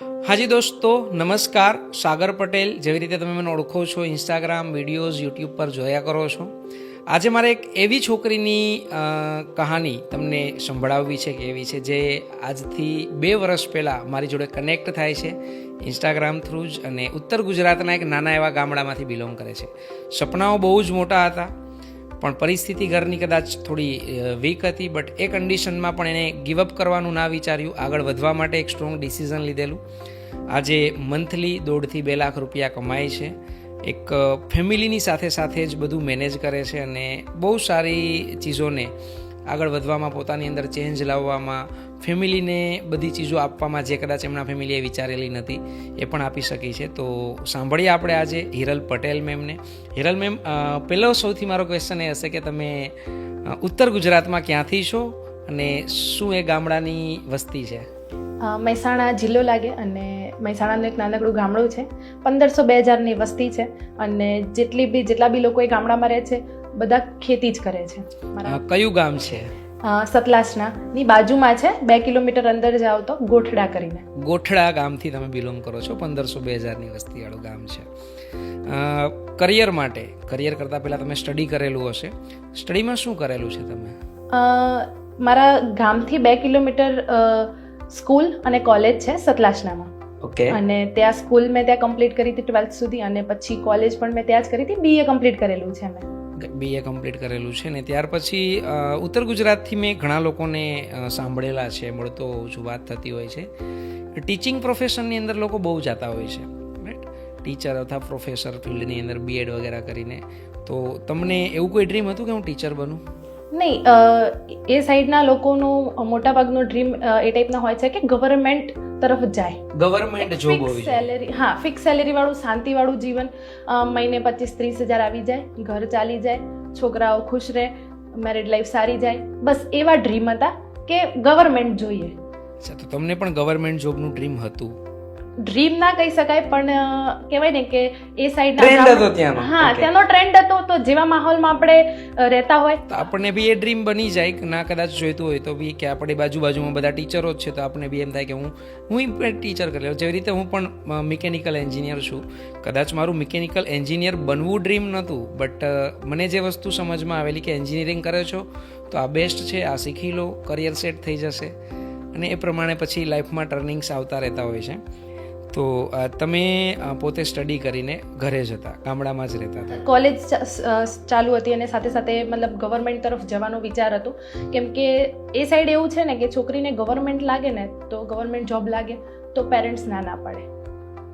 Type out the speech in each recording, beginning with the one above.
હાજી દોસ્તો, નમસ્કાર. સાગર પટેલ, જેવી રીતે તમે મને ઓળખો છો ઇન્સ્ટાગ્રામ વિડીયોઝ યુટ્યુબ પર જોયા કરો છો. આજે મારે એક એવી છોકરીની કહાની તમને સંભળાવવી છે કે એવી છે જે આજથી બે વર્ષ પહેલાં મારી જોડે કનેક્ટ થાય છે ઇન્સ્ટાગ્રામ થ્રુ જ અને ઉત્તર ગુજરાતના એક નાના એવા ગામડામાંથી બિલોંગ કરે છે. સપનાઓ બહુ જ મોટા હતા. પણ પરિસ્થિતિ ઘરની કદાચ થોડી વીક હતી બટ એ કન્ડિશનમાં પણ એણે ગિવઅપ કરવાનું ના વિચાર્યું. આગળ વધવા માટે એક સ્ટ્રોંગ ડિસિઝન લીધેલું. આજે મંથલી દોઢથી બે લાખ રૂપિયા કમાય છે. એક ફેમિલીની સાથે સાથે જ બધું મેનેજ કરે છે અને બહુ સારી ચીજોને આગળ વધવામાં, પોતાની અંદર ચેન્જ લાવવામાં ફેમિલીને બધી ચીજો આપવામાં જે કદાચ એમના ફેમિલીએ વિચારેલી નથી એ પણ આપી શકી છે. તો સાંભળીએ આપણે આજે હિરલ પટેલ મેમને. હિરલ મેમ પહેલો સૌથી મારો ક્વેશ્ચન એ હશે કે તમે ઉત્તર ગુજરાતમાં ક્યાંથી છો અને શું એ ગામડાની વસ્તી છે? મહેસાણા જિલ્લો લાગે અને મહેસાણાનું એક નાનકડું ગામડું છે. પંદરસો બે હજારની વસ્તી છે અને જેટલી બી જેટલા બી લોકો એ ગામડામાં રહે છે બધા ખેતી જ કરે છે. કયું ગામ છે? સતલાસના. ની બાજુમાં છે બે કિલોમીટર અંદર જાઓ તો ગોઠડા કરીને. ગોઠડા ગામથી તમે બિલોંગ કરો છો પંદરસો બે હજારની વસ્તીવાળું ગામ છે. કરિયર માટે કરિયર કરતાં પહેલાં તમે સ્ટડી કરેલું હશે. સ્ટડીમાં શું કરેલું છે તમે? મારા ગામથી બે કિલોમીટર સ્કૂલ અને કોલેજ છે સતલાસનામાં. ઓકે. અને ત્યાં સ્કૂલ મેં ત્યાં કમ્પ્લીટ કરી હતી ટ્વેલ્થ સુધી અને પછી કોલેજ પણ મેં ત્યાં જ કરી હતી બીએ કમ્પ્લીટ કરેલું છે મેં. બીએ કમ્પ્લીટ કરેલું છે ને ત્યાર પછી ઉત્તર ગુજરાતથી મેં ઘણા લોકોને સાંભળેલા છે, મળતો છું વાત થતી હોય છે. ટીચિંગ પ્રોફેશનની અંદર લોકો બહુ જતા હોય છે ટીચર અથવા પ્રોફેસર ફિલ્ડની અંદર બીએડ વગેરે કરીને. તો તમને એવું કોઈ ડ્રીમ હતું કે હું ટીચર બનું? નહીં એ સાઈડના લોકોનું મોટાભાગનું ડ્રીમ એ ટાઈપના હોય છે કે ગવર્મેન્ટ તરફ જાય. ગવર્મેન્ટ જોબ હોવી સેલેરી હા ફિક્સ સેલેરી વાળું શાંતિ વાળું જીવન મહિને પચીસ ત્રીસ હજાર આવી જાય ઘર ચાલી જાય છોકરાઓ ખુશ રહે મેરિડ લાઈફ સારી જાય. બસ એવા ડ્રીમ હતા કે ગવર્મેન્ટ જોઈએ. તો તમને પણ ગવર્મેન્ટ જોબનું ડ્રીમ હતું? ડ્રીમ ના કહી શકાય પણ કહેવાય ને કે એ સાઈડ ટ્રેન્ડ હતો ત્યાંનો. હા ત્યાંનો ટ્રેન્ડ હતો તો જેવા માહોલમાં આપણે રહેતા હોય. તો આપણને બી એ ડ્રીમ બની જાય કે ના કદાચ જોઈતું હોય તો બી કે આપણે બાજુ બાજુમાં બધા ટીચરો જ છે તો આપણને બી એમ થાય કે હું હું ટીચર કરી લઉં. જેવી રીતે હું પણ મિકેનિકલ એન્જિનિયર છું. કદાચ મારું મિકેનિકલ એન્જિનિયર બનવું ડ્રીમ નહોતું બટ મને જે વસ્તુ સમજમાં આવેલી કે એન્જિનિયરિંગ કરે છો તો આ બેસ્ટ છે આ શીખી લો કરિયર સેટ થઈ જશે. અને એ પ્રમાણે પછી લાઈફમાં ટર્નિંગ્સ આવતા રહેતા હોય છે. તો તમે પોતે સ્ટડી કરીને ઘરે જ હતા ગામડામાં જ રહેતા હતા? કોલેજ ચાલુ હતી અને સાથે સાથે મતલબ ગવર્મેન્ટ તરફ જવાનો વિચાર હતો. કેમ કે એ સાઈડ એવું છે ને કે છોકરીને ગવર્મેન્ટ લાગે ને તો ગવર્મેન્ટ જોબ લાગે તો પેરેન્ટ્સ ના ના પાડે.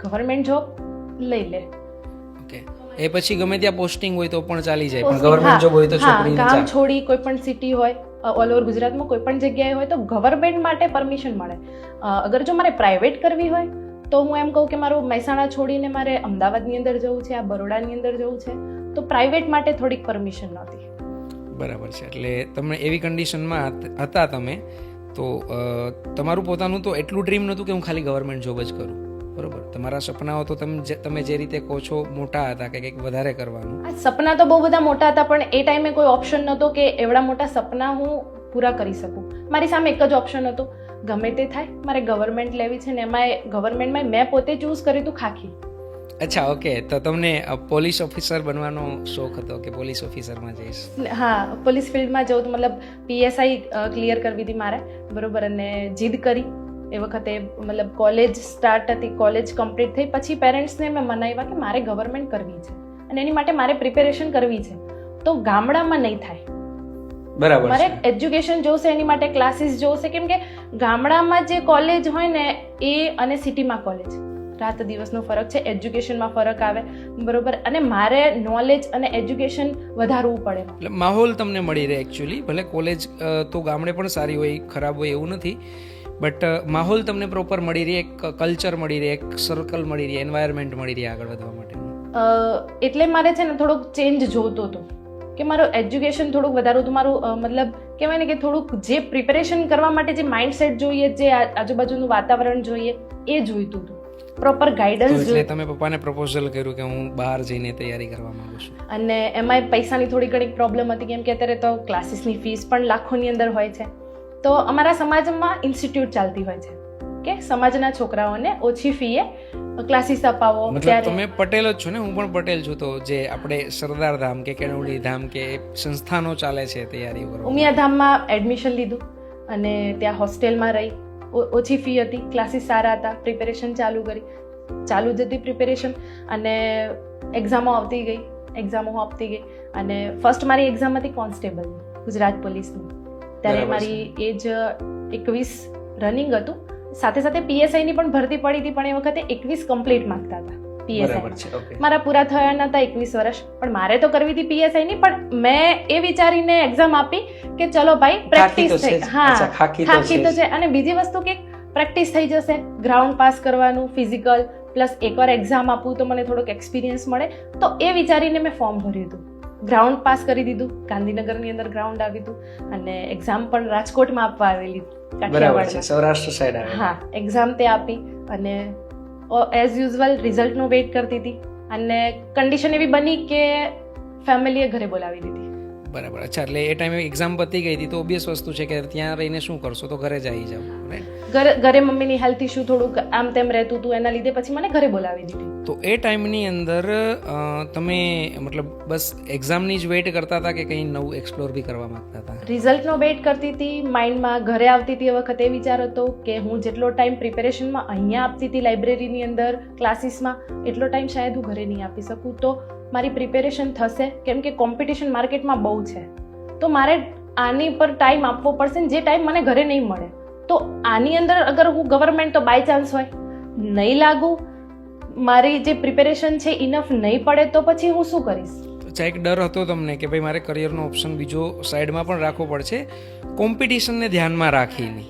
ગવર્મેન્ટ જોબ લઈ લે. ઓકે એ પછી ગમે ત્યાં પોસ્ટિંગ હોય તો પણ ચાલી જાય પણ ગવર્મેન્ટ જોબ હોય તો હા, છોકરીને ગામ છોડી કોઈ પણ સિટી હોય ઓલ ઓવર ગુજરાતમાં કોઈ પણ જગ્યાએ હોય તો ગવર્મેન્ટ માટે પરમિશન મળે. અગર જો મારે પ્રાઇવેટ કરવી હોય તો હું એમ કહું કે મારું મહેસાણા છોડીને મારે અમદાવાદની અંદર જવું છે આ બરોડાની અંદર જવું છે તો પ્રાઇવેટ માટે થોડીક પરમિશન નહોતી. બરાબર છે. એટલે તમે એવી કન્ડિશનમાં હત- તમે તો તમારું પોતાનું તો એટલું ડ્રીમ નહોતું કે હું ખાલી ગવર્મેન્ટ જોબ જ કરું. બરોબર? તમારા સપનાઓ તો તમે જે- તમે જે રીતે કહો છો મોટા હતા કે કંઈક વધારે કરવાનું. આ સપના તો બહુ બધા મોટા હતા પણ એ ટાઈમે કોઈ ઓપ્શન નહોતો કે એવડા મોટા સપના હું પૂરા કરી શકું. મારી સામે એક જ ઓપ્શન હતો. ગમે તે થાય મારે ગવર્મેન્ટ લેવી છે ને એમાં ગવર્મેન્ટમાં મેં પોતે ચૂઝ કર્યું હતું ખાખી. અચ્છા ઓકે. તો તમને પોલીસ ઓફિસર બનવાનો શોખ હતો કે પોલીસ ઓફિસરમાં જઈશ? હા પોલીસ ફિલ્ડમાં જવું તો મતલબ પીએસઆઈ ક્લિયર કરવી હતી મારે. બરોબર અને જીદ કરી. એ વખતે મતલબ કોલેજ સ્ટાર્ટ હતી કોલેજ કમ્પ્લીટ થઈ. પછી પેરેન્ટ્સને મેં મનાવ્યા કે મારે ગવર્મેન્ટ કરવી છે. અને એની માટે મારે પ્રિપેરેશન કરવી છે. તો ગામડામાં નહીં થાય. બરાબર મારે એજ્યુકેશન જોશે એની માટે ક્લાસીસ જોશે. કેમ કે ગામડામાં જે કોલેજ હોય ને એ અને સિટીમાં કોલેજ રાત દિવસનો ફરક છે એજ્યુકેશનમાં ફરક આવે. બરોબર? અને મારે નોલેજ અને એજ્યુકેશન વધારવું પડે. એટલે માહોલ તમને મળી રહે એકચ્યુઅલી ભલે કોલેજ તો ગામડે પણ સારી હોય ખરાબ હોય એવું નથી. બટ માહોલ તમને પ્રોપર મળી રહે એક કલ્ચર મળી રહે એક સર્કલ મળી રહે એન્વાયરમેન્ટ મળી રહે આગળ વધવા માટે. એટલે મારે છે ને થોડોક ચેન્જ જોતો હતો. કે મારું એજ્યુકેશન થોડુંક વધારું હતું મારું મતલબ કહેવાય ને કે થોડુંક જે પ્રિપેરેશન કરવા માટે જે માઇન્ડસેટ જોઈએ જે આજુબાજુનું વાતાવરણ જોઈએ એ જોઈતું હતું. પ્રોપર ગાઈડન્સ એટલે તમે પપ્પાને પ્રપોઝલ કર્યું કે હું બહાર જઈને તૈયારી કરવા માંગુ છું. અને એમાંય પૈસાની થોડી ઘણી પ્રોબ્લેમ હતી કેમ કે અત્યારે તો ક્લાસીસની ફીસ પણ લાખોની અંદર હોય છે. તો અમારા સમાજમાં ઇન્સ્ટિટ્યૂટ ચાલતી હોય છે. કે સમાજના છોકરાઓને ઓછી ફીએ ક્લાસીસ અપાવો મતલબ તમે પટેલ જ છો ને હું પણ પટેલ છું તો જે આપણે સરદાર ધામ કે કેળવણી ધામ કે સંસ્થાનો ચાલે છે તૈયારી ઉમિયા ધામમાં એડમિશન લીધું અને ત્યાં હોસ્ટેલમાં રહી. ઓછી ફી હતી ક્લાસીસ સારા હતા પ્રિપેરેશન ચાલુ કરી. ચાલુ જ હતી પ્રિપેરેશન અને એક્ઝામો આવતી ગઈ એક્ઝામો આપતી ગઈ અને ફર્સ્ટ મારી એક્ઝામ હતી કોન્સ્ટેબલ ગુજરાત પોલીસની. ત્યારે. મારી એજ એકવીસ રનિંગ હતું. સાથે સાથે પીએસઆઈની પણ ભરતી પડી હતી પણ એ વખતે એકવીસ કમ્પ્લીટ માંગતા હતા પીએસઆઈ મારા પૂરા થયા નતા એકવીસ વર્ષ પણ મારે તો કરવી હતી પીએસઆઈ ની પણ મેં એ વિચારીને એક્ઝામ આપી કે ચલો ભાઈ પ્રેક્ટિસ થઈ. હા ખાકી તો છે અને બીજી વસ્તુ કે પ્રેક્ટિસ થઈ જશે ગ્રાઉન્ડ પાસ કરવાનું ફિઝિકલ પ્લસ એકવાર એક્ઝામ આપું તો મને થોડોક એક્સપિરિયન્સ મળે. તો એ વિચારીને મેં ફોર્મ ભર્યું હતું. ગ્રાઉન્ડ પાસ કરી દીધું ગાંધીનગરની અંદર ગ્રાઉન્ડ આવ્યું હતું અને એક્ઝામ પણ રાજકોટમાં આપવા આવેલી. બરાબર છે સૌરાષ્ટ્ર સાઈડ આવે. હા એક્ઝામ તે આપી અને એઝ યુઝ્યુઅલ રિઝલ્ટનો વેઇટ કરતી હતી. અને કન્ડિશન એવી બની કે ફેમિલીએ ઘરે બોલાવી દીધી. બરાબર. અચ્છા એટલે એ ટાઈમે એક્ઝામ પતી ગઈ હતી તો ઓબ્વિયસ વસ્તુ છે કે ત્યાં રહીને શું કરશો? તો ઘરે જ આવી જાવ ઘરે ઘરે મમ્મીની હેલ્થ ઇશ્યુ થોડુંક આમ તેમ રહેતું હતું એના લીધે પછી મને ઘરે બોલાવી દીધી. તો એ ટાઈમની અંદર તમે મતલબ બસ એક્ઝામની જ વેઇટ કરતા હતા કે કંઈ નવું એક્સપ્લોર બી કરવા માંગતા હતા? રિઝલ્ટનો વેઇટ કરતી હતી માઇન્ડમાં ઘરે આવતી હતી એ વખતે એ વિચાર હતો કે હું જેટલો ટાઈમ પ્રિપેરેશનમાં અહીંયા આપતી હતી લાઇબ્રેરીની અંદર ક્લાસીસમાં એટલો ટાઈમ શાયદ હું ઘરે નહીં આપી શકું. તો મારી પ્રિપેરેશન થશે કેમ કે કોમ્પિટિશન માર્કેટમાં બહુ છે. તો મારે આની પર ટાઈમ આપવો પડશે ને જે ટાઈમ મને ઘરે નહીં મળે. તો આની અંદર અગર હું ગવર્મેન્ટ તો બાય ચાન્સ હોય. નહીં લાગુ મારી જે પ્રિપેરેશન છે ઇનફ નહીં પડે તો પછી હું શું કરીશ? એક ડર હતો તમને કે ભાઈ મારે કરિયરનો ઓપ્શન બીજો સાઈડમાં પણ રાખવો પડશે. કોમ્પિટિશનને ધ્યાનમાં રાખીને.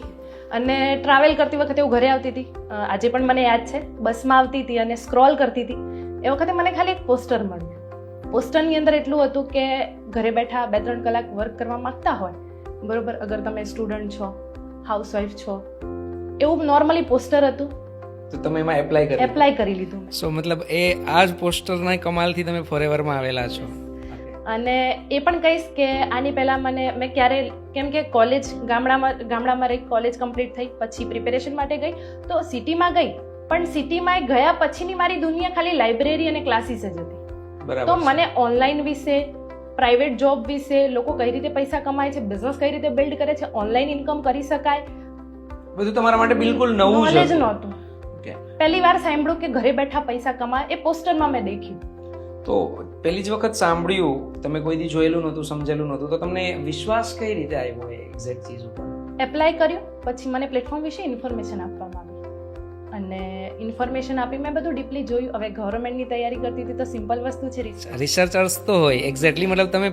અને ટ્રાવેલ કરતી વખતે હું ઘરે આવતી હતી. આજે પણ મને યાદ છે. બસમાં આવતી હતી અને સ્ક્રોલ કરતી હતી. એ વખતે મને ખાલી એક પોસ્ટર મળ્યું. પોસ્ટરની અંદર એટલું હતું કે ઘરે બેઠા બે ત્રણ કલાક વર્ક કરવા માગતા હોય બરોબર અગર તમે સ્ટુડન્ટ છો હાઉસવાઈફ છો એવું નોર્મલી પોસ્ટર હતું. તો તમે એમાં એપ્લાય કરી એપ્લાય કરી લીધું સો મતલબ એ આ જ પોસ્ટરના કમાલથી તમે ફોરેવરમાં આવેલા છો. અને એ પણ કહીશ કે આની પહેલાં મને મેં ક્યારે કેમ કે કોલેજ ગામડામાં ગામડામાં રહી કોલેજ કમ્પ્લીટ થઈ પછી પ્રિપેરેશન માટે ગઈ તો સિટીમાં ગઈ પણ સિટીમાં ગયા પછીની મારી દુનિયા ખાલી લાઇબ્રેરી અને ક્લાસીસ જ હતી. તો મને ઓનલાઈન વિશે પ્રાઇવેટ જોબ વિશે લોકો કઈ રીતે પૈસા કમાય છે બિઝનેસ કઈ રીતે બિલ્ડ કરે છે ઓનલાઈન ઇન્કમ કરી શકાય? બધું તમારા માટે બિલકુલ નવું નોલેજ નહોતું. પહેલી વાર સાંભળ્યું કે ઘરે બેઠા પૈસા કમાય એ પોસ્ટરમાં મેં દેખ્યું. તો પહેલી જ વખત સાંભળ્યું તમે કોઈ દી જોયેલું નહોતું સમજેલું નહોતું તો તમને વિશ્વાસ કઈ રીતે આવ્યો એ એક્ઝેક્ટ ચીજ ઉપર? એપ્લાય કર્યું પછી મને પ્લેટફોર્મ વિશે ઇન્ફોર્મેશન આપવામાં આવી અને ઇન્ફોર્મેશન આપી મેં બધું ડીપલી જોયું. હવે ગવર્મેન્ટની તૈયારી કરતી હતી તો સિમ્પલ વસ્તુ છે રિસર્ચર્સ તો હોય. એક્ઝેક્ટલી મતલબ તમે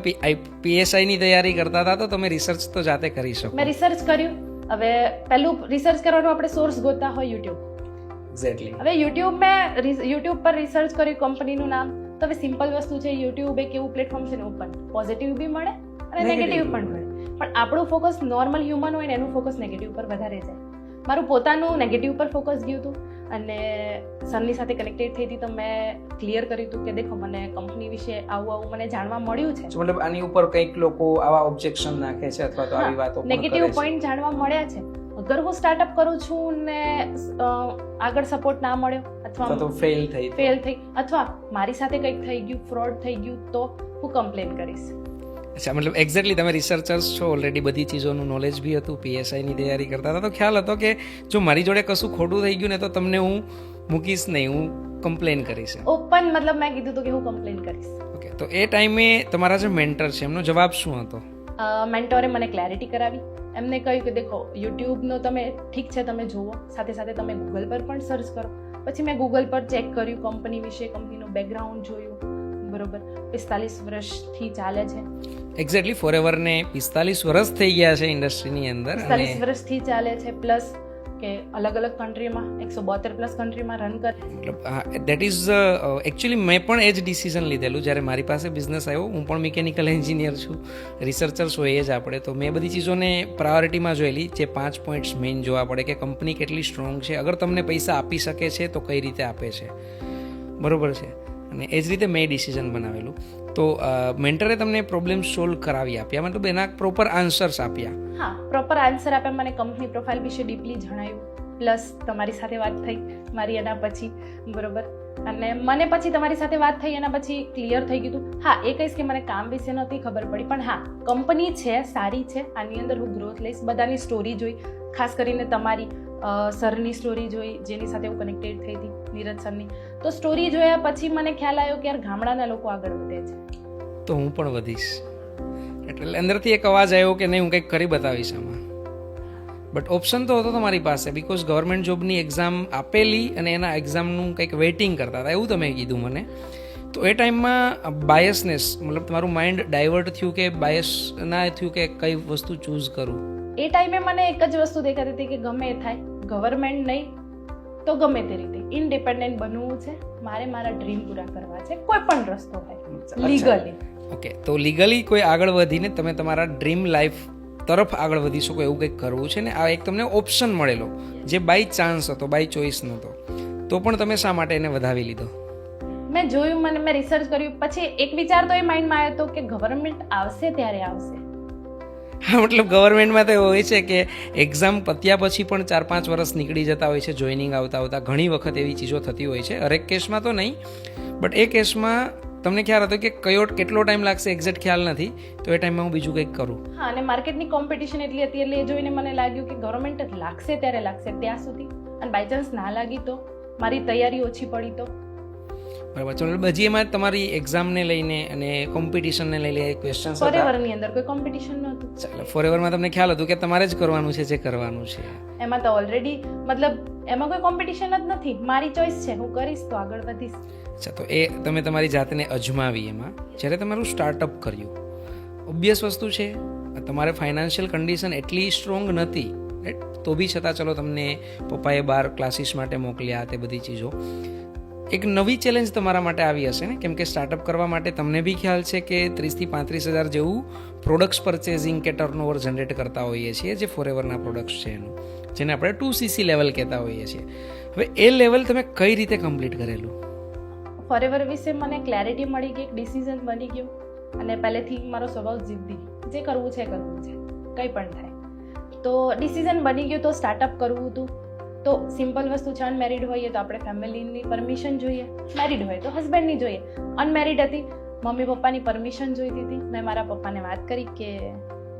પીએસઆઈની તૈયારી કરતા હતા તો તમે રિસર્ચ તો જાતે કરી શકો. મેં રિસર્ચ કર્યું. હવે પહેલું રિસર્ચ કરવાનું આપણે સોર્સ ગોતા હોય યુટ્યુબ એક્ઝેક્ટલી હવે યુટ્યુબ મેં યુટ્યુબ પર રિસર્ચ કર્યું કંપનીનું નામ. તો હવે સિમ્પલ વસ્તુ છે યુટ્યુબ એક એવું પ્લેટફોર્મ છે ને ઓપન પોઝિટિવ બી મળે અને નેગેટિવ પણ મળે. પણ આપણું ફોકસ નોર્મલ હ્યુમન હોય ને એનું ફોકસ નેગેટિવ પર વધારે જાય. મારું પોતાનું નેગેટિવ પર ફોકસ ગયું હતું અને સરની સાથે કનેક્ટેડ થઈ હતી તો મેં ક્લિયર કર્યું હતું કે દેખો મને કંપની વિશે આવું આવું મને જાણવા મળ્યું છે. મતલબ આની ઉપર કંઈક લોકો આવા ઓબ્જેક્શન નાખે છે અથવા તો આવી વાતો નેગેટિવ પોઈન્ટ જાણવા મળ્યા છે. અગર હું સ્ટાર્ટઅપ કરું છું ને આગળ સપોર્ટ ના મળ્યો અથવા તો ફેલ થઈ ફેલ થઈ અથવા મારી સાથે કંઈક થઈ ગયું ફ્રોડ થઈ ગયું તો હું કમ્પ્લેન કરીશ. અચ્છા મતલબ એક્ઝેક્ટલી તમે રિસર્ચર્સ છો ઓલરેડી બધી ચીજોનું નોલેજ બી હતું પીએસઆઈની તૈયારી કરતા હતા. તો ખ્યાલ હતો કે જો મારી જોડે કશું ખોટું થઈ ગયું ને તો તમને હું મૂકીશ નહીં હું કમ્પ્લેન કરીશ ઓપન મતલબ મેં કીધું હતું કે હું કમ્પ્લેન કરીશ. ઓકે તો એ ટાઈમે તમારા જે મેન્ટર છે એમનો જવાબ શું હતો? મેન્ટોરે મને ક્લેરિટી કરાવી. એમને કહ્યું કે દેખો યુટ્યુબનો તમે ઠીક છે તમે જુઓ. સાથે સાથે તમે ગૂગલ પર પણ સર્ચ કરો. પછી મેં ગૂગલ પર ચેક કર્યું કંપની વિશે કંપનીનું બેકગ્રાઉન્ડ જોયું. બરોબર? પિસ્તાલીસ વર્ષથી ચાલે છે. એક્ઝેક્ટલી ફોરએવર ને પિસ્તાલીસ વર્ષ થઈ ગયા છે ઇન્ડસ્ટ્રીની અંદર પિસ્તાલીસ વર્ષથી ચાલે છે પ્લસ કે અલગ અલગ કન્ટ્રીમાં એકસો બોતેર પ્લસ કન્ટ્રીમાં રન કરે. મતલબ દેટ ઇઝ એકચ્યુઅલી મેં પણ એ જ ડિસિઝન લીધેલું. જ્યારે મારી પાસે બિઝનેસ આવ્યો હું પણ મિકેનિકલ એન્જિનિયર છું. રિસર્ચર્સ એ જ આપણે. તો મેં બધી ચીજોને પ્રાયોરિટીમાં જોયેલી જે પાંચ પોઈન્ટ્સ મેઇન જોવા પડે કે કંપની કેટલી સ્ટ્રોંગ છે. અગર તમને પૈસા આપી શકે છે તો કઈ રીતે આપે છે? બરોબર છે. અને એ જ રીતે મેં ડિસિઝન બનાવેલું. તો મેન્ટરે તમને પ્રોબ્લેમ સોલ્વ કરાવી આપ્યા. મતલબ એના પ્રોપર આન્સર્સ આપ્યા. હા પ્રોપર આન્સર આપ્યા. મને કંપની પ્રોફાઇલ વિશે ડીપલી જણાવ્યું પ્લસ તમારી સાથે વાત થઈ, મારી એના પછી. બરોબર? અને મને પછી તમારી સાથે વાત થઈ, એના પછી ક્લિયર થઈ ગયું. હા, એ કહીશ કે મને કામ વિશે નહોતી ખબર પડી, પણ હા, કંપની છે, સારી છે, આની અંદર હું ગ્રોથ લઈશ, બધાની સ્ટોરી જોઈ. ખાસ કરીને તમારી સરની સ્ટોરી જોઈ, જેની સાથે હું કનેક્ટેડ થઈ હતી, નીરજ સરની. તો સ્ટોરી જોયા પછી મને ખ્યાલ આવ્યો કે યાર ગામડાના લોકો આગળ વધે છે. તો હું પણ વધીશ. એટલે અંદરથી એક અવાજ આવ્યો કે નહીં, હું કંઈક કરી બતાવીશ આમાં. બટ ઓપ્શન તો હતો તમારી પાસે બિકોઝ ગવર્મેન્ટ જોબની એક્ઝામ આપેલી અને એના એક્ઝામનું કંઈક વેઇટિંગ કરતા હતા એવું તમે કીધું મને. તો એ ટાઈમમાં બાયસનેસ મતલબ તમારું માઇન્ડ ડાયવર્ટ થયું કે બાયસ ના થયું કે કઈ વસ્તુ ચૂઝ કરું? એ ટાઈમે મને એક જ વસ્તુ દેખાતી હતી કે ગમે એ થાય. ગવર્મેન્ટ નહીં તો ગમે તે રીતે. ઇન્ડિપેન્ડન્ટ બનવું છે મારે મારા ડ્રીમ પૂરા કરવા છે કોઈ પણ રસ્તો હોય. લીગલી ઓકે તો લીગલી કોઈ આગળ વધીને તમે તમારા ડ્રીમ લાઈફ તરફ આગળ વધી શકો એવું કંઈક કરવું છે ને આ એક તમને ઓપ્શન મળેલો જે બાય ચાન્સ હતો બાય ચોઈસ નહોતો. તો પણ તમે શા માટે એને વધાવી લીધો? મેં જોયું મને મેં રિસર્ચ કર્યું પછી એક વિચાર તો એ માઇન્ડમાં આવ્યો હતો કે ગવર્મેન્ટ આવશે ત્યારે આવશે. મતલબ ગવર્મેન્ટમાં તો એવું હોય છે કે એક્ઝામ પત્યા પછી પણ ચાર પાંચ વર્ષ નીકળી જતા હોય છે જોઈનિંગ આવતા આવતા ઘણી વખત એવી ચીજો થતી હોય છે. હરેક કેસમાં તો નહીં બટ એ કેસમાં તમને ખ્યાલ હતો કે કયો કેટલો ટાઈમ લાગશે એક્ઝેક્ટ ખ્યાલ નથી, તો એ ટાઈમમાં હું બીજું કંઈક કરું. હા, અને માર્કેટની કોમ્પિટિશન એટલી હતી, એટલે એ જોઈને મને લાગ્યું કે ગવર્મેન્ટ લાગશે ત્યારે લાગશે ત્યાં સુધી. અને બાય ચાન્સ ના લાગી તો, મારી તૈયારી ઓછી પડી તો. બરાબર. ચલો બજી એમાં તમારી એક્ઝામને લઈને અને કોમ્પિટિશનને લઈને ક્વેશ્ચન ફોરેવરની અંદર કોઈ કોમ્પિટિશન નહોતું. ચાલો ફોરેવરમાં તમને ખ્યાલ હતું કે તમારે જ કરવાનું છે જે કરવાનું છે. એમાં તો ઓલરેડી મતલબ એમાં કોઈ કોમ્પિટિશન જ નથી. મારી ચોઈસ છે હું કરીશ તો આગળ વધીશ. અચ્છા તો એ તમે તમારી જાતને અજમાવી એમાં. જ્યારે તમારું સ્ટાર્ટઅપ કર્યું. ઓબ્વિયસ વસ્તુ છે તમારે ફાઇનાન્શિયલ કન્ડિશન એટલી સ્ટ્રોંગ નથી? તો બી છતાં ચલો તમને પપ્પાએ બાર ક્લાસીસ માટે મોકલ્યા તે બધી ચીજો. એક નવી ચેલેન્જ તમારા માટે આવી હશે ને? કેમ કે સ્ટાર્ટઅપ કરવા માટે તમને બી ખ્યાલ છે કે ત્રીસથી પાંત્રીસ હજાર જેવું પ્રોડક્ટ્સ પરચેઝિંગ કે ટર્નઓવર જનરેટ કરતા હોઈએ છીએ, જે ફોરેવરના પ્રોડક્ટ્સ છે એનું, જેને આપણે ટુ સીસી લેવલ કહેતા હોઈએ છીએ. હવે એ લેવલ તમે કઈ રીતે કમ્પ્લીટ કરેલું? ફોરેવર વિશે મને ક્લેરિટી મળી ગઈ, એક ડિસિઝન બની ગયો, અને પહેલેથી મારો સ્વભાવ જિદ્દી, જે કરવું છે કરવું છે, કંઈ પણ થાય. તો ડિસિઝન બની ગયું તો સ્ટાર્ટઅપ કરવું હતું તો સિમ્પલ વસ્તુ છે અનમેરિડ હોઈએ તો આપણે ફેમિલીની પરમિશન જોઈએ. મેરિડ હોય તો હસબન્ડની જોઈએ. અનમેરિડ હતી, મમ્મી પપ્પાની પરમિશન જોઈતી હતી. મેં મારા પપ્પાને વાત કરી કે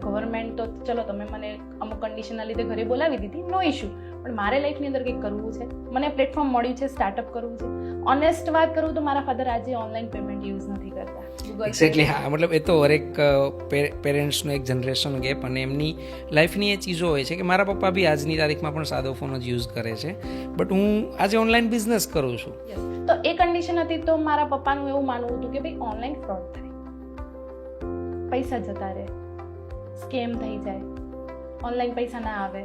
ગવર્મેન્ટ તો ચલો તમે મને અમુક કન્ડિશનના લીધે ઘરે બોલાવી દીધી નો ઇશ્યુ પણ મારે લાઈફની અંદર કંઈક કરવું છે? મને પ્લેટફોર્મ મળ્યું છે સ્ટાર્ટઅપ કરવું છે. ઓનેસ્ટ વાત કરું તો મારા ફાધર આજે ઓનલાઈન પેમેન્ટ યુઝ નથી કરતા. એક્ઝેક્ટલી હા મતલબ એ તો હરેક પેરેન્ટ્સનો એક જનરેશન ગેપ અને એમની લાઈફની એ ચીજો હોય છે કે મારા પપ્પા બી આજની તારીખમાં પણ સાદો ફોન જ યુઝ કરે છે. બટ હું આજે ઓનલાઈન બિઝનેસ કરું છું. તો એ કન્ડિશન હતી તો મારા પપ્પાનું એવું માનવું હતું કે ભાઈ ઓનલાઈન ફ્રોડ થાય. પૈસા જતા રહે. સ્કેમ થઈ જાય. ઓનલાઈન પૈસા ના આવે.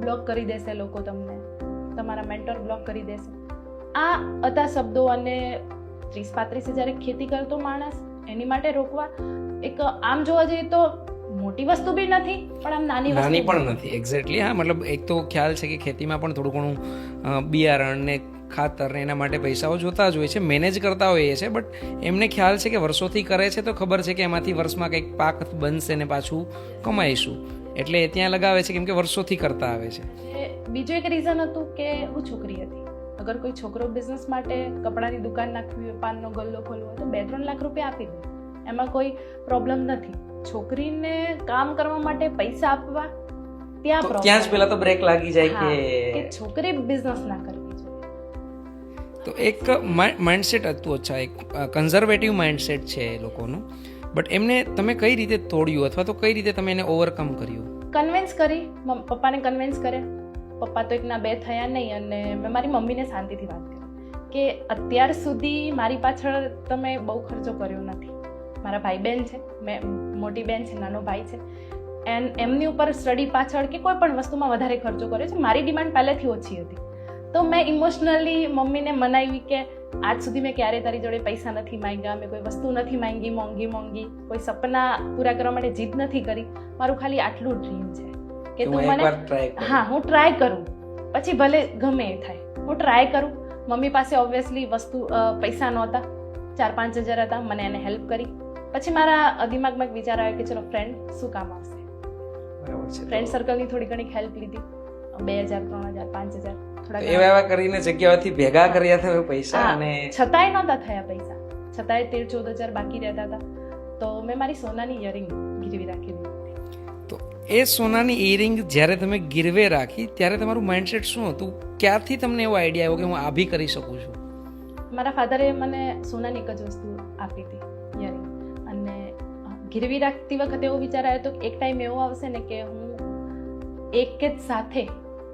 બ્લોક કરી દેશે લોકો તમને. તમારા મેન્ટર બ્લોક કરી દેશે. આ હતા શબ્દો અને ત્રીસ પાંત્રીસ હજાર ખેતી કરતો માણસ એની માટે રોકવા. એક આમ જોવા જઈએ તો મોટી વસ્તુ બી નથી પણ આમ નાની વસ્તુ નાની પણ નથી. એક્ઝેક્ટલી હા મતલબ એક તો ખ્યાલ છે કે ખેતીમાં પણ થોડું ઘણું બિયારણ ને ખાતર ને એના માટે પૈસાઓ જોતા જ હોય છે મેનેજ કરતા હોઈએ છે બટ એમને ખ્યાલ છે કે વર્ષોથી કરે છે તો ખબર છે કે એમાંથી વર્ષમાં કંઈક પાક બનશે ને પાછું કમાઈશું. એટલે એ ત્યાં લગાવે છે કેમ કે વર્ષોથી કરતા આવે છે. બીજું એક રીઝન હતું કે હું છોકરી હતી. અગર કોઈ છોકરો બિઝનેસ માટે કપડાની દુકાન નાખવી હોય પાનનો ગલ્લો ખોલવો હોય તો બે ત્રણ લાખ રૂપિયા આપી દે. એમાં કોઈ પ્રોબ્લેમ નથી. છોકરીને કામ કરવા માટે પૈસા આપવા ત્યાં ત્યાં જ પહેલા તો બ્રેક લાગી જાય કે છોકરી બિઝનેસ ના કરવી જોઈએ તો એક માઇન્ડસેટ હતું અચ્છા એક કન્ઝર્વેટિવ માઇન્ડસેટ છે એ લોકોનું. બટ એમને તમે કઈ રીતે તોડ્યું અથવા તો કઈ રીતે તમે એને ઓવરકમ કર્યું? કન્વિન્સ કરી. પપ્પાને કન્વિન્સ કરે પપ્પા તો એકના બે થયા નહીં અને મેં મારી મમ્મીને શાંતિથી વાત કરી. કે અત્યાર સુધી મારી પાછળ તમે બહુ ખર્ચો કર્યો નથી. મારા ભાઈ બહેન છે, મેં, મોટી બહેન છે, નાનો ભાઈ છે. એન્ડ એમની ઉપર સ્ટડી પાછળ કે કોઈ પણ વસ્તુમાં વધારે ખર્ચો કર્યો છે, મારી ડિમાન્ડ પહેલેથી ઓછી હતી. તો મેં ઇમોશનલી મમ્મીને મનાવી કે આજ સુધી મેં ક્યારેય તારી જોડે પૈસા નથી માંગ્યા મેં કોઈ વસ્તુ નથી માંગી મોંઘી મોંઘી કોઈ સપના પૂરા કરવા માટે જીદ નથી કરી. મારું ખાલી આટલું ડ્રીમ છે. કે તું મને હા હું ટ્રાય કરું. પછી ભલે ગમે એ થાય. હું ટ્રાય કરું. મમ્મી પાસે ઓબ્વિયસલી વસ્તુ પૈસા નહોતા. ચાર પાંચ હજાર હતા. મને એને હેલ્પ કરી. પછી મારા દિમાગમાં એક વિચાર આવ્યો કે ચલો ફ્રેન્ડ શું કામ આવશે? ફ્રેન્ડ સર્કલની થોડી ઘણી હેલ્પ લીધી. બે હજાર ત્રણ હજાર પાંચ હજાર. થોડા એવા એવા કરીને જગ્યાઓથી ભેગા કર્યા હતા પૈસા અને છતાંય નહોતા થયા પૈસા. છતાંય તેર ચૌદ હજાર બાકી રહેતા હતા. તો મેં મારી સોનાની ઇયરિંગ ગીરવી રાખી તો એ સોનાની ઇયરિંગ જ્યારે તમે ગીરવે રાખી ત્યારે તમારું માઇન્ડસેટ શું હતું? ક્યારથી તમને એવો આઈડિયા આવ્યો કે હું આ બી કરી શકું છું? મારા ફાધરે મને સોનાની એક જ વસ્તુ આપી હતી ઇયરિંગ અને ગીરવી રાખતી વખતે એવો વિચાર આવ્યો તો એક ટાઈમ એવો આવશે ને કે હું એક જ સાથે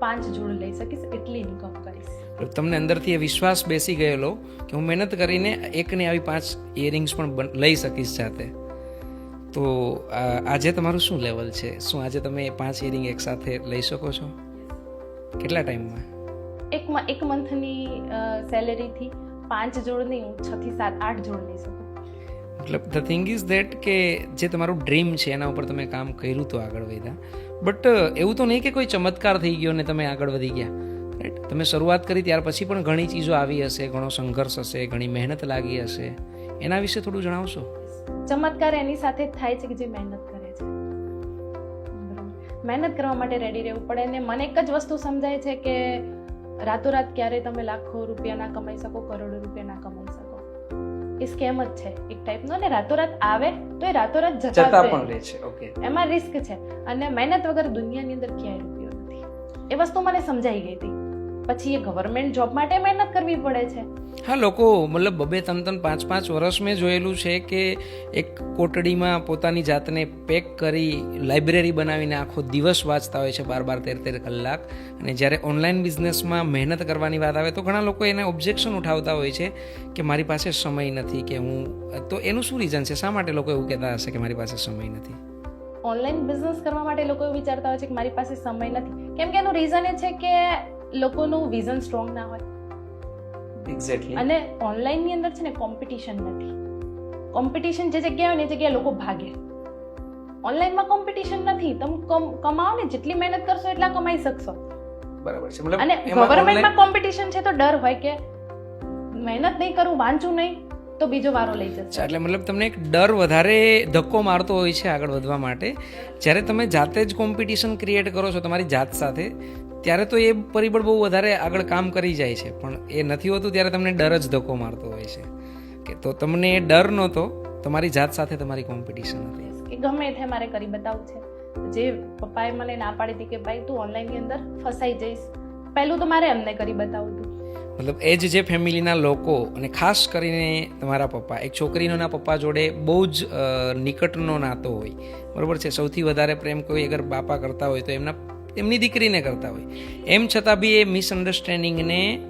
પાંચ જોડ લઈ શકીશ એટલી ઇન્કમ કરીશ. તમને અંદરથી એ વિશ્વાસ બેસી ગયેલો કે હું મહેનત કરીને એકને આવી પાંચ ઇયરિંગ્સ પણ લઈ શકીશ સાથે તો આજે તમારું શું લેવલ છે? શું આજે તમે પાંચ ઇયરિંગ એકસાથે લઈ શકો છો? કેટલા ટાઈમમાં? એક એક મંથની સેલેરીથી પાંચ જોડ નહીં હું છ થી સાત આઠ જોડ લઈ શકું. મતલબ ધ થિંગ ઇઝ ધેટ કે જે તમારું ડ્રીમ છે એના ઉપર તમે કામ કર્યું તો આગળ વધ્યા. બટ એવું તો નહીં કે કોઈ ચમત્કાર થઈ ગયો ને તમે આગળ વધી ગયા. રાઈટ તમે શરૂઆત કરી ત્યાર પછી પણ ઘણી ચીજો આવી હશે, ઘણો સંઘર્ષ હશે, ઘણી મહેનત લાગી હશે. એના વિશે થોડું જણાવશો? ચમત્કાર એની સાથે જ થાય છે કે જે મહેનત કરે છે. મહેનત કરવા માટે રેડી રહેવું પડે ને મને એક જ વસ્તુ સમજાય છે કે રાતોરાત ક્યારે તમે લાખો રૂપિયા ના કમાઈ શકો, કરોડો રૂપિયા ના કમાઈ એ સ્કેમ જ છે. એક ટાઈપનો અને રાતોરાત આવે તો એ રાતોરાત જતા. પણ રહે છે. ઓકે એમાં રિસ્ક છે. અને મહેનત વગર દુનિયાની અંદર ક્યાંય રૂપિયો નથી. એ વસ્તુ મને સમજાઈ ગઈ હતી. પછી એ ગવર્મેન્ટ જોબ માટે મહેનત કરવી પડે છે. હા લોકો મતલબ બબે ત્રણ ત્રણ પાંચ પાંચ વર્ષ મેં જોયેલું છે કે એક કોટડીમાં પોતાની જાતને પેક કરી લાઇબ્રેરી બનાવીને આખો દિવસ વાંચતા હોય છે બાર બાર તેર તેર કલાક. અને જ્યારે ઓનલાઈન બિઝનેસમાં મહેનત કરવાની વાત આવે તો ઘણા લોકો એને ઓબ્જેક્શન ઉઠાવતા હોય છે કે મારી પાસે સમય નથી કે હું તો એનું શું રીઝન છે? શા માટે લોકો એવું કહેતા હશે કે મારી પાસે સમય નથી? ઓનલાઈન બિઝનેસ કરવા માટે લોકો એવું વિચારતા હોય છે કે મારી પાસે સમય નથી. કેમ કે એનું રીઝન એ છે કે લોકોનું વિઝન સ્ટ્રોંગ ના હોય. એક્ઝેક્ટલી અને ઓનલાઈનની અંદર છે ને કોમ્પિટિશન નથી. કોમ્પિટિશન જે જગ્યાએ હોય ને એ જગ્યાએ લોકો ભાગે. ઓનલાઈનમાં કોમ્પિટિશન નથી. તમે કમ- કમાઓ ને જેટલી મહેનત કરશો એટલા કમાઈ શકશો. બરાબર છે. મતલબ અને ગવર્મેન્ટમાં કોમ્પિટિશન છે તો ડર હોય કે મહેનત નહીં કરું વાંચું નહીં તો બીજો વારો લઈ જશે. એટલે મતલબ તમને એક ડર વધારે ધક્કો મારતો હોય છે આગળ વધવા માટે. જ્યારે તમે જાતે જ કોમ્પિટિશન ક્રિએટ કરો છો તમારી જાત સાથે ત્યારે તો એ પરિબળ બહુ વધારે આગળ કામ કરી જાય છે. પણ એ નથી હોતું ત્યારે તમને ડર જ ધક્કો મારતો હોય છે. કે તો તમને એ ડર નહોતો તમારી જાત સાથે તમારી કોમ્પિટિશન હતી. કે ગમે તે મારે કરી બતાવવું છે. જે પપ્પાએ મને ના પાડી હતી કે ભાઈ તું ઓનલાઈનની અંદર ફસાઈ જઈશ. પહેલું તો મારે એમને કરી બતાવું હતું. મતલબ એ જ જે ફેમિલીના લોકો અને ખાસ કરીને તમારા પપ્પા એક છોકરીનોના પપ્પા જોડે બહુ જ નિકટનો નાતો હોય. બરાબર છે? સૌથી વધારે પ્રેમ કોઈ અગર બાપા કરતા હોય તો એમના એમની દીકરીને કરતા હોય. એમ છતાં બી એ મિસઅન્ડરસ્ટેન્ડિંગને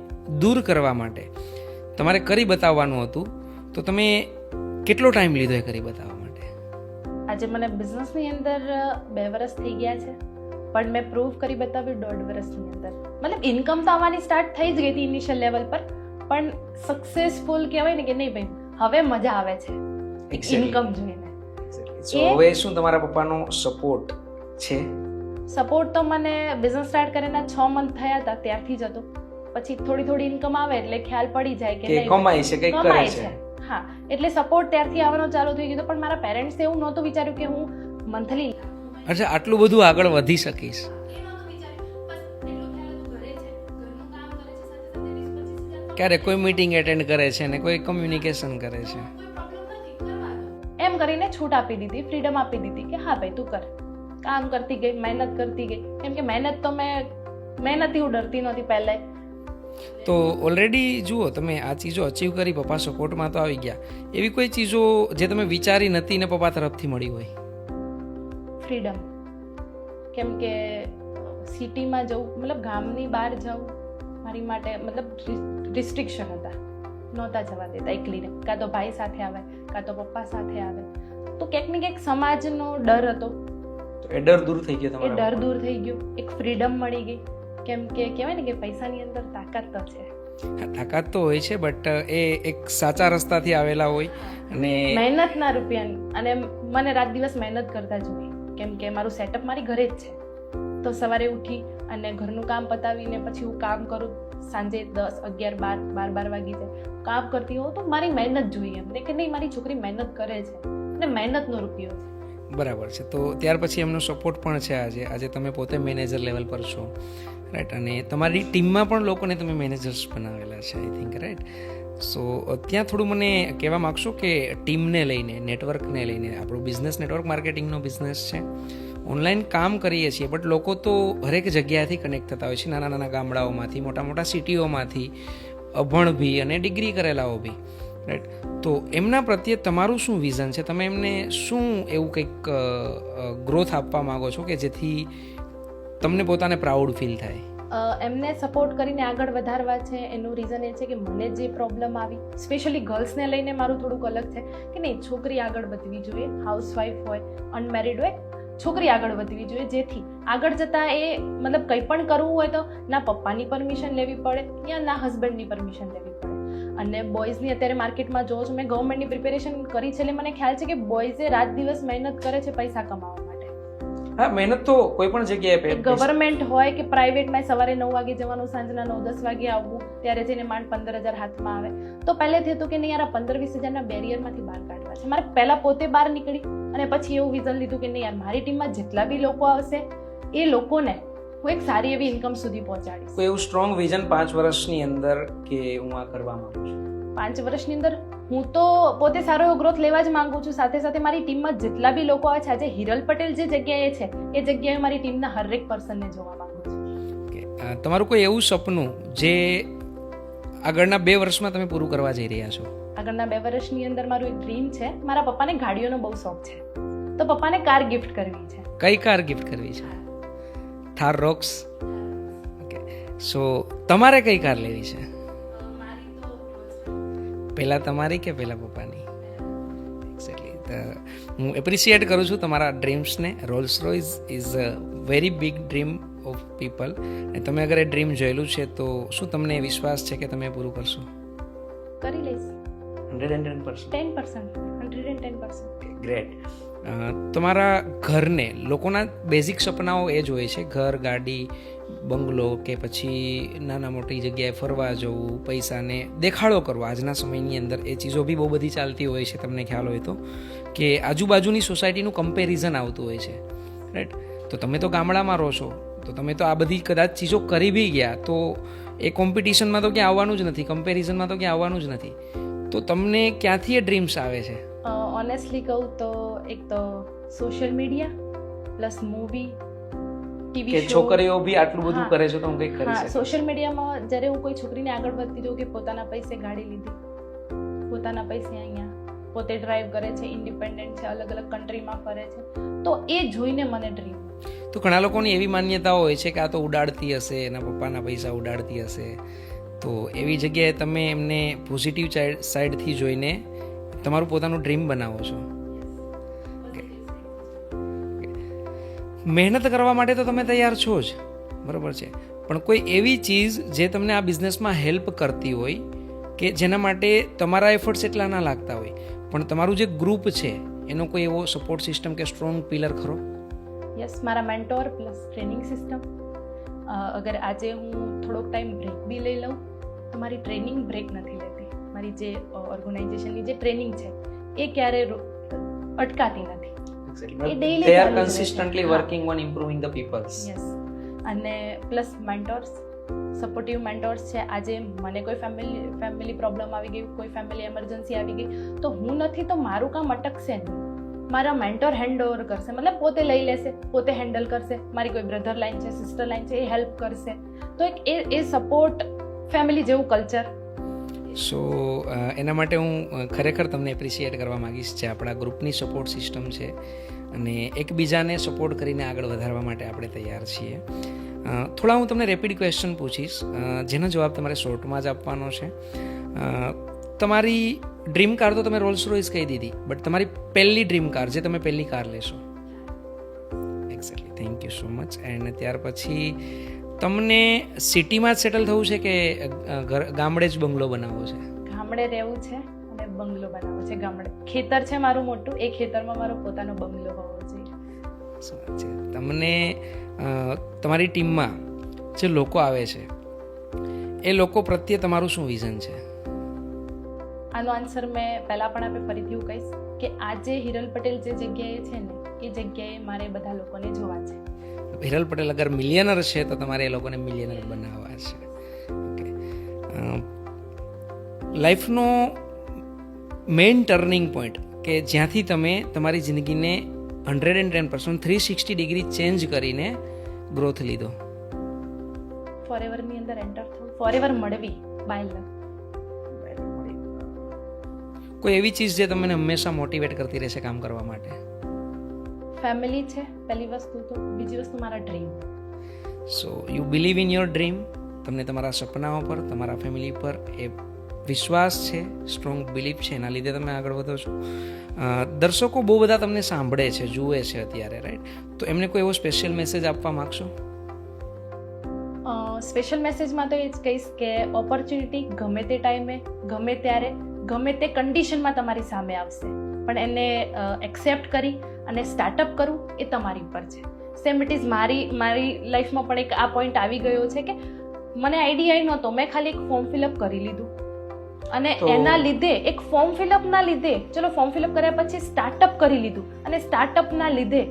દૂર કરવા માટે તમારે કરી બતાવવાનું હતું. તો તમે કેટલો ટાઈમ લીધો એ કરી બતાવવા માટે? આજે મને બિઝનેસની અંદર બે વર્ષ થઈ ગયા છે. પણ મેં પ્રૂવ કરી બતાવ્યું દોઢ વર્ષની અંદર. મતલબ ઇન્કમ તો આવવાની સ્ટાર્ટ થઈ જ ગઈ હતી ઇનિશિયલ લેવલ પર. પણ સક્સેસફુલ કહેવાય ને કે નહીં ભાઈ હવે મજા આવે છે. ઇન્કમ જોઈને. હવે શું તમારા પપ્પાનો સપોર્ટ છે? સપોર્ટ તો મને બિઝનેસ સ્ટાર્ટ કરીને છ મંથ થયા હતા ત્યારથી જ હતો. પછી થોડી થોડી ઇન્કમ આવે એટલે ખ્યાલ પડી જાય કે કમાય છે કંઈક કરે છે. હા એટલે સપોર્ટ ત્યારથી આવવાનો ચાલુ થઈ ગયો. પણ મારા પેરેન્ટ્સે એવું નહોતું વિચાર્યું કે હું મંથલી અચ્છા આટલું બધું આગળ વધી શકીશ. ક્યારેક કોઈ મીટિંગ એટેન્ડ કરે છે ને કોઈ કમ્યુનિકેશન કરે છે? એમ કરીને છૂટ આપી દીધી ફ્રીડમ આપી દીધી કે હા ભાઈ તું કર. કામ કરતી ગઈ મહેનત કરતી ગઈ. કેમ કે મહેનત તો મેં મહેનતથી હું ડરતી નહોતી પહેલાં તો ઓલરેડી જુઓ તમે આ ચીજો અચીવ કરી પપ્પા સપોર્ટમાં તો આવી ગયા. એવી કોઈ ચીજો જે તમે વિચારી નથી ને પપ્પા તરફથી મળી હોય? ફ્રીડમ કેમ કે સિટીમાં જવું મતલબ ગામની બહાર જવું મારી માટે મતલબ રિસ્ટ્રિક્શન હતા. નહોતા જવા દેતા એકલીને કાં તો ભાઈ સાથે આવે કાં તો પપ્પા સાથે આવે. તો ક્યાંક ને ક્યાંક સમાજનો ડર હતો. એ ડર દૂર થઈ ગયો એ ડર દૂર થઈ ગયો. એક ફ્રીડમ મળી ગઈ. કેમ કે કહેવાય ને કે પૈસાની અંદર તાકાત તો છે. તાકાત તો હોય છે બટ એ એક સાચા રસ્તાથી આવેલા હોય અને મહેનતના રૂપિયાની અને મને રાત દિવસ મહેનત કરતા જોઈએ કેમ કે મારું સેટઅપ મારી ઘરે જ છે. તો સવારે ઉઠી અને ઘરનું કામ પતાવીને પછી હું કામ કરું સાંજે દસ અગિયાર બાર બાર બાર વાગી જાય કામ કરતી હોઉં તો મારી મહેનત જોઈએ. એમને કે નહીં મારી છોકરી મહેનત કરે છે. અને મહેનતનો રૂપિયો છે. બરાબર છે. તો ત્યાર પછી એમનો સપોર્ટ પણ છે આજે. આજે તમે પોતે મેનેજર લેવલ પર છો. રાઈટ અને તમારી ટીમમાં પણ લોકોને તમે મેનેજર્સ બનાવેલા છે આઈ થિંક રાઈટ સો ત્યાં થોડું મને કહેવા માગશો કે ટીમને લઈને નેટવર્કને લઈને, આપણું બિઝનેસ નેટવર્ક માર્કેટિંગનો બિઝનેસ છે. ઓનલાઈન કામ કરીએ છીએ બટ લોકો તો હરેક જગ્યાએથી કનેક્ટ થતા હોય છે. નાના નાના ગામડાઓમાંથી મોટા મોટા સિટીઓમાંથી અભણ બી અને ડિગ્રી કરેલાઓ બી રાઈટ તો એમના પ્રત્યે તમારું શું વિઝન છે? તમે એમને શું એવું કંઈક ગ્રોથ આપવા માગો છો કે જેથી તમને પોતાને પ્રાઉડ ફીલ થાય? એમને સપોર્ટ કરીને આગળ વધારવા છે. એનું રીઝન એ છે કે મને જે પ્રોબ્લેમ આવી સ્પેશિયલી ગર્લ્સને લઈને મારું થોડુંક અલગ છે કે નહીં, છોકરી આગળ વધવી જોઈએ હાઉસવાઈફ હોય અનમેરિડ હોય, છોકરી આગળ વધવી જોઈએ. જેથી આગળ જતાં એ મતલબ કંઈ પણ કરવું હોય તો ના પપ્પાની પરમિશન લેવી પડે, યા ના હસબન્ડની પરમિશન લેવી પડે. અને બોયઝની અત્યારે માર્કેટમાં જોઉં છું મેં ગવર્મેન્ટની પ્રિપેરેશન કરી છે એટલે મને ખ્યાલ છે કે બોયઝે રાત દિવસ મહેનત કરે છે પૈસા કમાવા માટે. હા મહેનત તો કોઈ પણ જગ્યાએ ગવર્મેન્ટ હોય કે પ્રાઇવેટમાં સવારે નવ વાગે જવાનું સાંજના નવ દસ વાગે આવવું ત્યારે જઈને માંડ પંદર હજાર હાથમાં આવે. તો પહેલેથી હતું કે નહીં યાર આ પંદર વીસ હજારના બેરિયરમાંથી બહાર કાઢવા છે. મારે પહેલાં પોતે બહાર નીકળી અને પછી એવું વિઝન લીધું કે નહીં યાર મારી ટીમમાં જેટલા બી લોકો આવશે એ લોકોને હું એક સારી એવી ઇન્કમ સુધી પહોંચાડીશ. કોઈ એવું સ્ટ્રોંગ વિઝન પાંચ વર્ષની અંદર કે હું આ કરવા માંગુ છું? પાંચ વર્ષની અંદર હું તો પોતે સારો એવો ગ્રોથ લેવા જ માંગુ છું. સાથે સાથે મારી ટીમમાં જેટલા બી લોકો આવે છે આજે હિરલ પટેલ જે જગ્યાએ છે એ જગ્યાએ મારી ટીમના હરેક પર્સનને જોવા માંગુ છું. તમારું કોઈ એવું સપનું જે આગળના બે વર્ષમાં તમે પૂરું કરવા જઈ રહ્યા છો? આગળના બે વર્ષની અંદર મારું એક ડ્રીમ છે. મારા પપ્પાને ગાડીઓનો બહુ શોખ છે. તો પપ્પાને કાર ગિફ્ટ કરવી છે. કઈ કાર ગિફ્ટ કરવી છે? થાર રોક્સ. ઓકે સો તમારે કઈ કાર લેવી છે? પહેલાં તમારી કે પહેલાં પપ્પાની? એક્ઝેક્ટલી હું એપ્રિશિએટ કરું છું તમારા ડ્રીમ્સને Rolls Royce is a very big dream of people અને તમે અગર એ ડ્રીમ જોયેલું છે તો શું તમને વિશ્વાસ છે કે તમે પૂરું કરશો? કરી લઈશ. Hundred and ten percent ten percent hundred and ten percent great તમારા ઘરને, લોકોના બેઝિક સપનાઓ એ જ હોય છે. ઘર, ગાડી, બંગલો કે પછી નાના મોટી જગ્યાએ ફરવા જવું, પૈસાને દેખાડો કરવો આજના સમયની અંદર એ ચીજો બી બહુ બધી ચાલતી હોય છે તમને ખ્યાલ હોય તો. કે આજુબાજુની સોસાયટીનું કમ્પેરિઝન આવતું હોય છે. રાઈટ તો તમે તો ગામડામાં રહો છો. તો તમે તો આ બધી કદાચ ચીજો કરી બી ગયા તો એ કોમ્પિટિશનમાં તો ક્યાં આવવાનું જ નથી. કમ્પેરિઝનમાં તો ક્યાં આવવાનું જ નથી. તો તમને ક્યાંથી એ ડ્રીમ્સ આવે છે? ઓનેસ્ટલી કહું તો એક તો સોશિયલ મીડિયા પ્લસ મૂવી કે ટીવી છોકરીઓ બી આટલું બધું કરે છે તો હું કંઈક કરી શકું. સોશિયલ મીડિયામાં જ્યારે હું કોઈ છોકરીને આગળ વધતી જોઉં કે પોતાના પૈસે ગાડી લીધી પોતાના પૈસે અહીંયા પોતે ડ્રાઈવ કરે છે ઇન્ડિપેન્ડન્ટ છે અલગ અલગ કન્ટ્રીમાં ફરે છે તો એ જોઈને મને ડ્રીમ તો ઘણા લોકોની એવી માન્યતાઓ હોય છે કે આ તો ઉડાડતી હશે એના પપ્પાના પૈસા ઉડાડતી હશે. તો એવી જગ્યાએ તમે એમને પોઝિટિવ સાઈડથી જોઈને તમારું પોતાનું ડ્રીમ બનાવો છો. મહેનત કરવા માટે તો તમે તૈયાર છો જ. બરાબર છે. પણ કોઈ એવી ચીજ જે તમને આ બિઝનેસમાં હેલ્પ કરતી હોય કે જેના માટે તમારા એફર્ટ્સ એટલા ના લાગતા હોય. પણ તમારું જે ગ્રુપ છે, એનો કોઈ એવો સપોર્ટ સિસ્ટમ કે સ્ટ્રોંગ પિલર ખરો? યસ મારા મેન્ટોર પ્લસ ટ્રેનિંગ સિસ્ટમ અગર આજે હું થોડોક ટાઈમ બ્રેક બી લઈ લઉં, તો મારી ટ્રેનિંગ બ્રેક નથી લેતી. મારી જે ઓર્ગેનાઇઝેશનની જે ટ્રેનિંગ છે એ ક્યારે અટકાતી નથી. એ consistently હા. working on improving the peoples. Yes અને પ્લસ મેન્ટોર્સ સપોર્ટિવ મેન્ટોર્સ છે. આજે મને કોઈ ફેમિલી ફેમિલી પ્રોબ્લેમ આવી ગઈ કોઈ ફેમિલી એમરજન્સી આવી ગઈ તો હું નથી તો મારું કામ અટકશે નહીં. મારા મેન્ટોર હેન્ડ ઓવર કરશે. મતલબ પોતે લઈ લેશે પોતે હેન્ડલ કરશે. મારી કોઈ બ્રધર લાઈન છે સિસ્ટર લાઈન છે એ હેલ્પ કરશે. તો એક એ એ સપોર્ટ ફેમિલી જેવું કલ્ચર સો એના માટે હું ખરેખર તમને એપ્રિશિએટ કરવા માંગીશ જે આપણા ગ્રુપની સપોર્ટ સિસ્ટમ છે અને એકબીજાને સપોર્ટ કરીને આગળ વધારવા માટે આપણે તૈયાર છીએ. થોડા હું તમને રેપિડ ક્વેશ્ચન પૂછીશ. જેનો જવાબ તમારે શોર્ટમાં જ આપવાનો છે. તમારી ડ્રીમ કાર તો તમે રોલ્સ રોયસ કહી દીધી બટ તમારી પહેલી ડ્રીમ કાર જે તમે પહેલી કાર લેશો. Exactly thank you so much and ત્યાર પછી તમને સિટીમાં જ સેટલ થવું છે કે ગામડે જ બંગલો બનાવવો છે? ગામડે રહેવું છે અને બંગલો બનાવવો છે ગામડે. ખેતર છે મારું મોટું એ ખેતરમાં મારો પોતાનો બંગલો હોવો છે. તમને તમારી ટીમમાં જે લોકો આવે છે એ લોકો પ્રત્યે તમારું શું વિઝન છે? આનો આન્સર મેં પહેલાં પણ આપણે ફરીથી હું કહીશ કે આજે હિરલ પટેલ જે જગ્યાએ છે ને એ જગ્યાએ મારે બધા લોકોને જોવા છે. હિરલ પટેલ અગર મિલિયનર છે તો તમારે એ લોકોને મિલિયનર બનાવવા છે. ઓકે લાઈફનો મેઇન ટર્નિંગ પોઈન્ટ કે જ્યાંથી તમે તમારી જિંદગીને hundred and ten percent three sixty degree change કરીને ગ્રોથ લીધો. ફોરેવરની અંદર એન્ટર થવું. ફોરેવર મળવી બાય લવ કોઈ એવી ચીજ જે તમને હંમેશા મોટિવેટ કરતી રહેશે કામ કરવા માટે? ફેમિલી છે. પહેલી વસ્તુ તો બીજી વસ્તુ મારા dream so you believe in your dream તમને તમારા સપનાઓ પર તમારા ફેમિલી પર એ વિશ્વાસ છે સ્ટ્રોંગ બિલીફ છે એના લીધે તમે આગળ વધો છો. દર્શકો બહુ બધા તમને સાંભળે છે જુએ છે અત્યારે રાઈટ તો એમને કોઈ એવો સ્પેશિયલ મેસેજ આપવા માગશો? સ્પેશિયલ મેસેજમાં તો એ જ કહીશ કે ઓપોર્ચ્યુનિટી ગમે તે ટાઈમે ગમે ત્યારે ગમે તે કન્ડિશનમાં તમારી સામે આવશે. પણ એને એક્સેપ્ટ કરી અને સ્ટાર્ટઅપ કરવું એ તમારી ઉપર છે. સેમ ઇટ ઇઝ મારી મારી લાઈફમાં પણ એક આ પોઈન્ટ આવી ગયો છે કે મને આઈડિયા નહોતો. મેં ખાલી એક ફોર્મ ફિલઅપ કરી લીધું. અને એના લીધે એક ફોર્મ ફિલઅપના લીધે ચલો ફોર્મ ફિલઅપ કર્યા પછી સ્ટાર્ટઅપ કરી લીધું. અને સ્ટાર્ટઅપના લીધે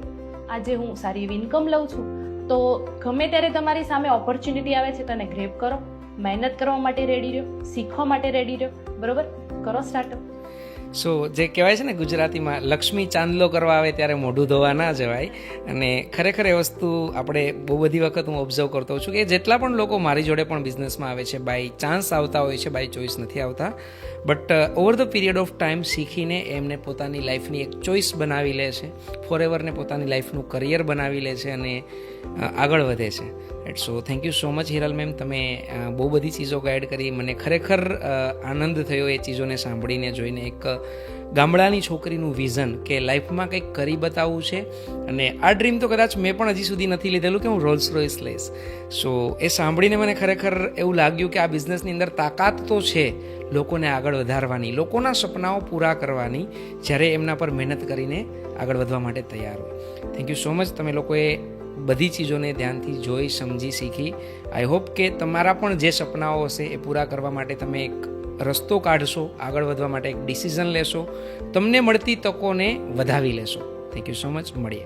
આજે હું સારી એવી ઇન્કમ લઉં છું. તો ગમે ત્યારે તમારી સામે ઓપોર્ચ્યુનિટી આવે છે તો એને ગ્રેપ કરો. મહેનત કરવા માટે રેડી રહ્યો શીખવા માટે રેડી રહ્યો. બરોબર? કરો સ્ટાર્ટઅપ સો જે કહેવાય છે ને ગુજરાતીમાં, લક્ષ્મી ચાંદલો કરવા આવે ત્યારે મોઢું ધોવા ના જવાય. અને ખરેખર એ વસ્તુ આપણે બહુ બધી વખત હું ઓબ્ઝર્વ કરતો છું કે જેટલા પણ લોકો મારી જોડે પણ બિઝનેસમાં આવે છે બાય ચાન્સ આવતા હોય છે બાય ચોઈસ નથી આવતા. But over the period of time શીખીને એમને પોતાની લાઈફની એક ચોઈસ બનાવી લે છે. ફોર એવરને પોતાની લાઈફનું કરિયર બનાવી લે છે અને આગળ વધે છે. Right so thank you so much Hiral ma'am તમે બહુ બધી ચીજો ગાઈડ કરી. મને ખરેખર આનંદ થયો એ ચીજોને સાંભળીને જોઈને. એક ગામડાની છોકરીનું વિઝન કે લાઈફમાં કંઈક કરી બતાવવું છે. અને આ ડ્રીમ તો કદાચ મેં પણ હજી સુધી નથી લીધેલું કે હું રોલ્સ રોયસ લઈશ. સો એ સાંભળીને મને ખરેખર એવું લાગ્યું કે આ બિઝનેસની અંદર તાકાત તો છે લોકોને આગળ વધારવાની, લોકોના સપનાઓ પૂરા કરવાની, જ્યારે એમના પર મહેનત કરીને આગળ વધવા માટે તૈયાર હોય. થેન્ક યુ સો મચ તમે લોકોએ બધી ચીજોને ધ્યાનથી જોઈ, સમજી, શીખી. આઈ હોપ કે તમારા પણ જે સપનાઓ હશે એ પૂરા કરવા માટે તમે એક રસ્તો કાઢશો, આગળ વધવા માટે એક ડિસિઝન લેશો, તમને મળતી તકોને વધાવી લેશો. થેન્ક યુ સો મચ મળીએ.